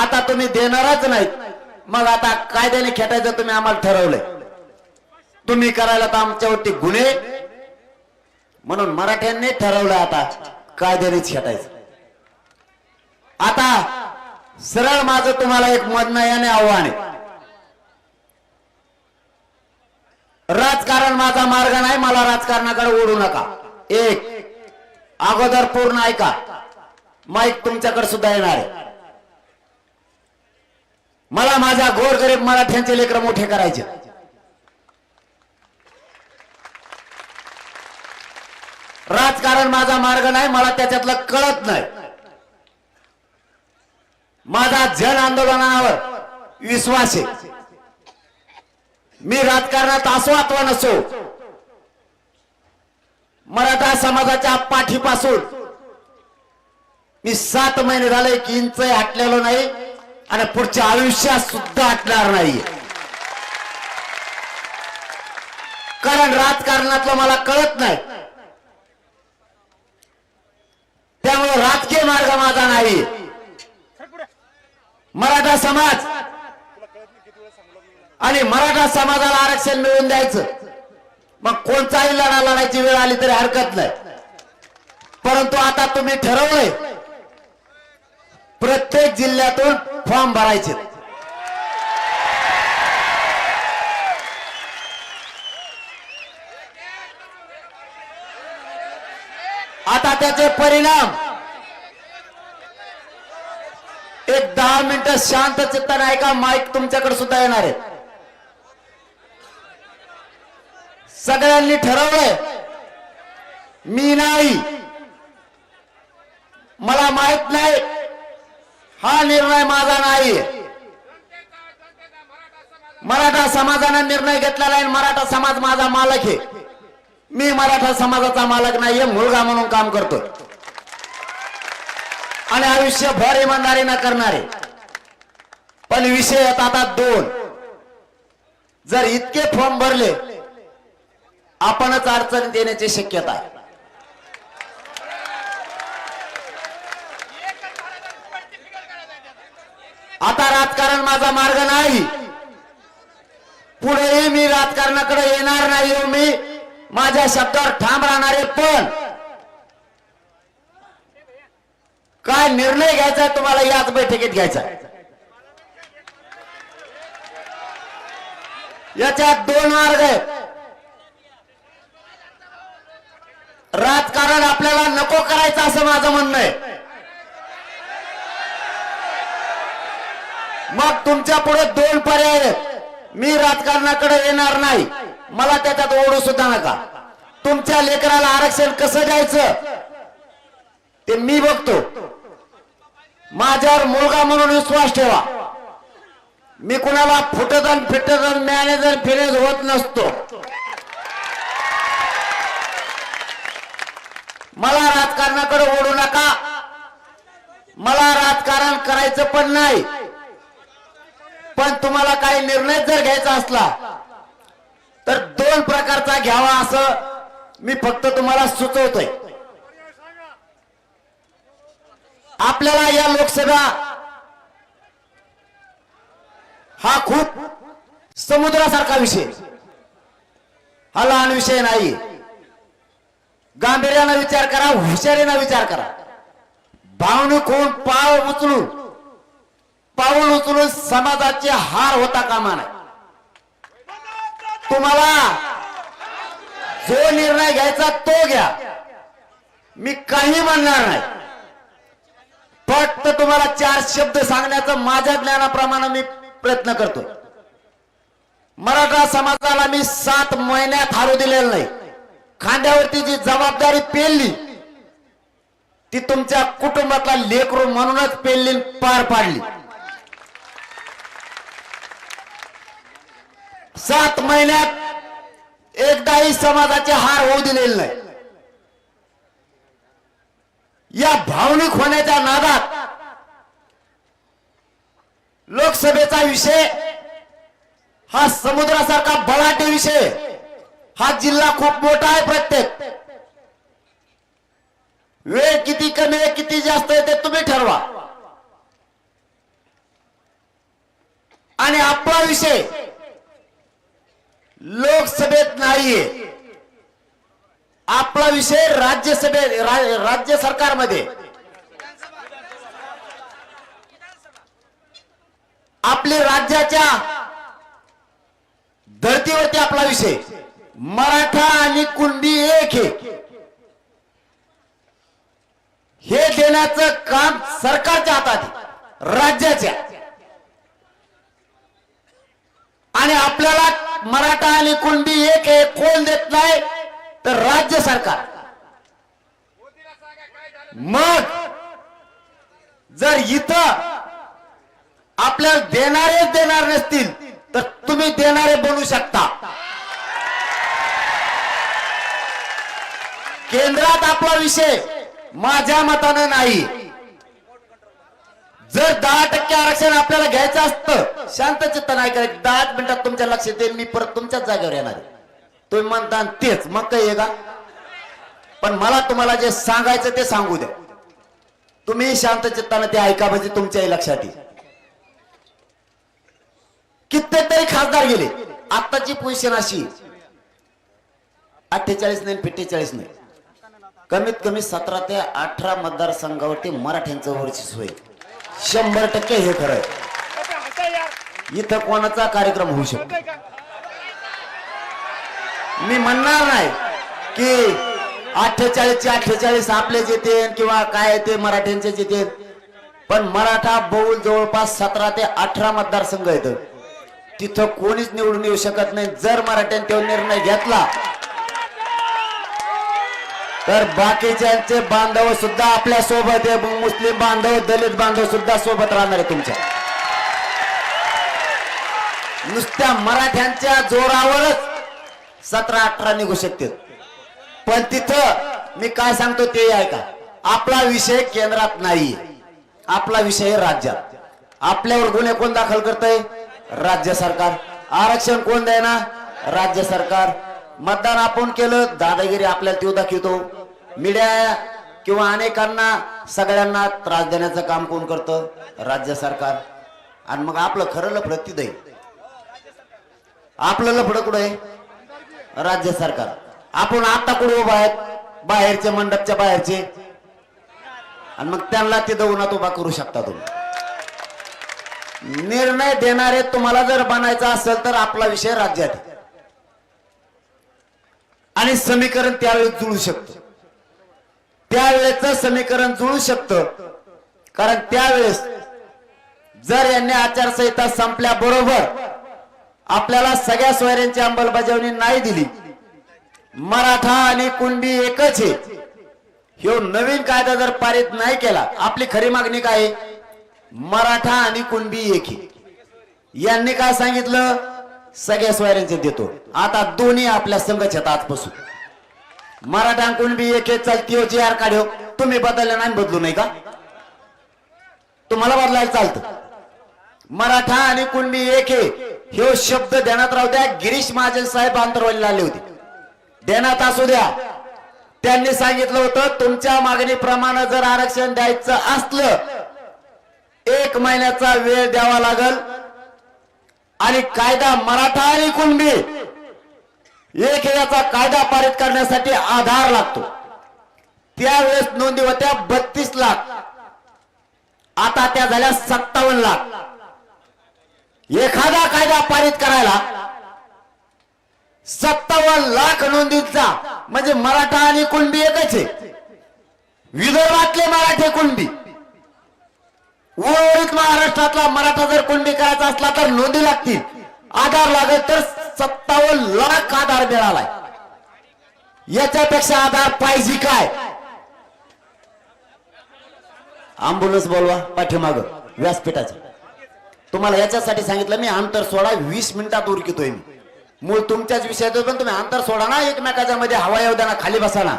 आता तुम्ही देणारच नाहीत. मग आता कायद्याने खेटायचं तुम्ही आम्हाला ठरवलंय. तुम्ही करायला तर आमच्यावरती गुन्हे. म्हणून मराठ्यांनी ठरवलं आता कायद्यानेच खेटायचं. आता सरळ माझं तुम्हाला एक म्हणणं याने आव्हान आहे. राजकारण माझा मार्ग नाही मला राजकारणाकडे ओढू नका. एक अगोदर पूर्ण ऐका. माईक तुमच्याकडे सुद्धा येणार आहे. मला माझा गोरगरीब मराठ्यांचे लेकर मोठे करायचे. राजकारण माझा मार्ग नाही मला त्याच्यातलं कळत नाही. माझा जन आंदोलनावर विश्वास आहे. मी राजकारणात असो अथवा नसो. मराठा समाजाच्या पाठीपासून मी सात महिने झाले की इंच हटलेलो नाही. आणि पुढच्या आयुष्यात सुद्धा आटणार नाही. कारण राजकारणातलं मला कळत नाही. त्यामुळे राजकीय मार्ग माझा नाही. मराठा समाज. आणि मराठा समाजाला आरक्षण मिळवून द्यायचं. मग कोणताही लढा लढायची वेळ आली तरी हरकत नाही. परंतु आता तुम्ही ठरवलंय प्रत्येक जिल्ह्यातून फॉर्म भरायचे. आता त्याचे परिणाम. एक दहा मिनिटं शांत चित्ताने ऐका माईक तुमच्याकडे सुद्धा येणार आहे सगळ्यांनी ठरवलंय. मी नाही. मला माहीत नाही. हा निर्णय माझा नाही. मराठा समाजाने निर्णय घेतलेला आहे मराठा समाज माझा मालक आहे. मी मराठा समाजाचा मालक नाहीये मुलगा म्हणून काम करतो आणि आयुष्यभर इमानदारीनं करणारे. पण विषय आहेत आता दोन. जर इतके फॉर्म भरले आपणच अडचणीत येण्याची शक्यता आहे आता राजकारण माझा मार्ग नाही. पुढेही मी राजकारणाकडे येणार नाही हो मी. माझ्या शब्दावर ठाम राहणारे पण. काय निर्णय घ्यायचा तुम्हाला याच बैठकीत घ्यायचा याच्यात दोन मार्ग आहेत. राजकारण आपल्याला नको करायचं असं माझं म्हणणं आहे. मग तुमच्यापुढे दोन पर्याय आहेत. मी राजकारणाकडे येणार नाही. मला त्याच्यात ओढू सुद्धा नका. तुमच्या लेकराला आरक्षण कसं द्यायचं? ते मी बघतो. माझ्यावर मुलगा म्हणून विश्वास ठेवा. मी कुणाला फुटतन फिटतन मॅनेजर फिरेज होत नसतो. मला राजकारणाकडे ओढू नका. मला राजकारण करायचं पण नाही. पण तुम्हाला काही निर्णय जर घ्यायचा असला तर दोन प्रकारचा घ्यावा असं मी फक्त तुम्हाला सुचवतोय. आपल्याला या लोकसभा हा खूप समुद्रासारखा विषय. हा लहान विषय नाही. गांभीर्यानं विचार करा हुशारीनं विचार करा. भावनिक होऊन पाव उचलून पाऊल उचलून समाजाचे हार होता कामा नाही तुम्हाला जो निर्णय घ्यायचा तो घ्या. मी काही म्हणणार नाही. फक्त तुम्हाला चार शब्द सांगण्याचं माझ्या ज्ञानाप्रमाणे मी प्रयत्न करतो मराठा समाजाला मी सात महिन्यात हारू दिलेलं नाही. खांद्यावरती जी जबाबदारी पेलली ती तुमच्या कुटुंबातला लेकरू म्हणूनच पेलली पार पाडली. सात महिन्यात एकदाही समाजाचे हार होऊ दिलेले नाही. या भावनिक होण्याच्या नादात लोकसभेचा विषय हा समुद्रासारखा बलाटे विषय हा जिल्हा खूप मोठा आहे प्रत्येक. वेळ किती कमी आहे किती जास्त आहे ते तुम्ही ठरवा. आणि आपला विषय लोकसभेत नाहीये आपला विषय राज्यसभेत रा- राज्य सरकारमध्ये. आपली राज्याच्या धर्तीवरती आपला विषय. मराठा आणि कुंडी एक आहे. हे देण्याचं काम सरकारच्या हातात राज्याच्या. आणि आपल्याला मराठा आणि कुंडी एक एक कोण देत नाही तर राज्य सरकार. मग जर इथं आपल्याला देणारेच देणार नसतील तर तुम्ही देणारे बनू शकता. केंद्रात आपला विषय माझ्या मतानं नाही. जर दहा टक्के आरक्षण आपल्याला घ्यायचं असतं शांत चित्त नाही करायचं. दहाच मिनिटात तुमच्या लक्षात येईल मी परत तुमच्याच जागेवर येणार तुम्ही म्हणता तेच मग काय आहे का? पण मला तुम्हाला जे सांगायचं ते सांगू द्या. तुम्ही शांत चित्तानं ते ऐका म्हणजे तुमच्याही लक्षात येईल. कित्येक तरी खासदार गेले. आताची पोझिशन अशी अठ्ठेचाळीस नाही पिठ्ठेचाळीस नाही. कमीत कमी सतरा ते अठरा मतदारसंघावरती मराठ्यांचं वर्चस्व होईल शंभर टक्के हे खरं आहे. इथं कोणाचा कार्यक्रम होऊ शकतो? मी म्हणणार नाही की अठ्ठेचाळीसचे अठ्ठेचाळीस आपले जेते किंवा काय ते मराठ्यांचे जेते पण मराठा बहुल जवळपास सतरा ते अठरा मतदारसंघ आहेत. तिथं कोणीच निवडून येऊ शकत नाही. जर मराठ्यांनी तो निर्णय घेतला तर बाकीच्यांचे बांधव सुद्धा आपल्यासोबत आहे. मग मुस्लिम बांधव दलित बांधव सुद्धा सोबत राहणार आहे तुमच्या. नुसत्या मराठ्यांच्या जोरावरच सतरा अठरा निघू शकते. पण तिथं मी काय सांगतो ते ऐका. आपला विषय केंद्रात नाही आपला विषय राज्यात. आपल्यावर गुन्हे कोण दाखल करतय? राज्य सरकार. आरक्षण कोण ना राज्य सरकार. मतदान आपण केलं दादागिरी आपल्याला तो दाखवतो. मीडिया किंवा अनेकांना सगळ्यांना त्रास देण्याचं काम कोण करतं? राज्य सरकार. आणि मग आपलं खरं लफडं तिथं आहे. आपलं लफडं कुठं आहे? राज्य सरकार. आपण आता कुठे उभा आहेत? बाहेरचे मंडपच्या बाहेरचे. आणि मग त्यांना तिथं उन्हात उभा करू शकता तुम्ही. निर्णय देणारे तुम्हाला जर बनायचा असेल तर आपला विषय राज्यात आणि समीकरण त्यावेळी जुळू शकतो. त्यावेळेच समीकरण जुळू शकतं. कारण त्यावेळेस जर यांनी आचारसंहिता संपल्याबरोबर आपल्याला सगळ्या सोयऱ्यांची अंमलबजावणी नाही दिली. मराठा आणि कुणबी एकच आहे. ह्यो नवीन कायदा जर पारित नाही केला आपली खरी मागणी काय? मराठा आणि कुणबी एक आहे. यांनी काय सांगितलं? सगळ्या सोयऱ्यांचे देतो. आता दोन्ही आपल्या संघ आहेत आजपासून मराठा कुणबी एक एक चालती हो, जी आर काढ्यो तुम्ही बदलले नाही बदलू नाही का? तुम्हाला बदलायला चालतं. मराठा आणि कुणबी एक हे हो शब्द ध्यानात राहू द्या. गिरीश महाजन साहेब आंतरवालीला आले होते. ध्यानात असू द्या. त्यांनी सांगितलं होतं तुमच्या मागणीप्रमाणे जर आरक्षण द्यायचं असलं एक महिन्याचा वेळ द्यावा लागल. आणि कायदा मराठा आणि कुणबी एक याचा कायदा पारित करण्यासाठी आधार लागतो. त्यावेळेस नोंदी होत्या बत्तीस लाख. आता त्या झाल्या सत्तावन्न लाख. एखादा कायदा पारित करायला सत्तावन्न लाख नोंदींचा म्हणजे मराठा आणि कुणबी एकच आहे. विदर्भातले मराठे कुणबी. उर्वरित महाराष्ट्रातला मराठा जर कुणबी करायचा असला तर नोंदी लागतील. आधार लागत तर सत्तावन्न लाख आधार मिळालाय. याच्यापेक्षा आधार पाहिजे काय? अँब्युलन्स बोलवा पाठीमाग व्यासपीठाचं. तुम्हाला याच्यासाठी सांगितलं मी अंतर सोडा वीस मिनिटात उरकितोय मी. मूळ तुमच्याच विषयात पण तुम्ही अंतर सोडा ना एकमेकाच्या मध्ये हवा येऊ द्या ना खाली बसा ना.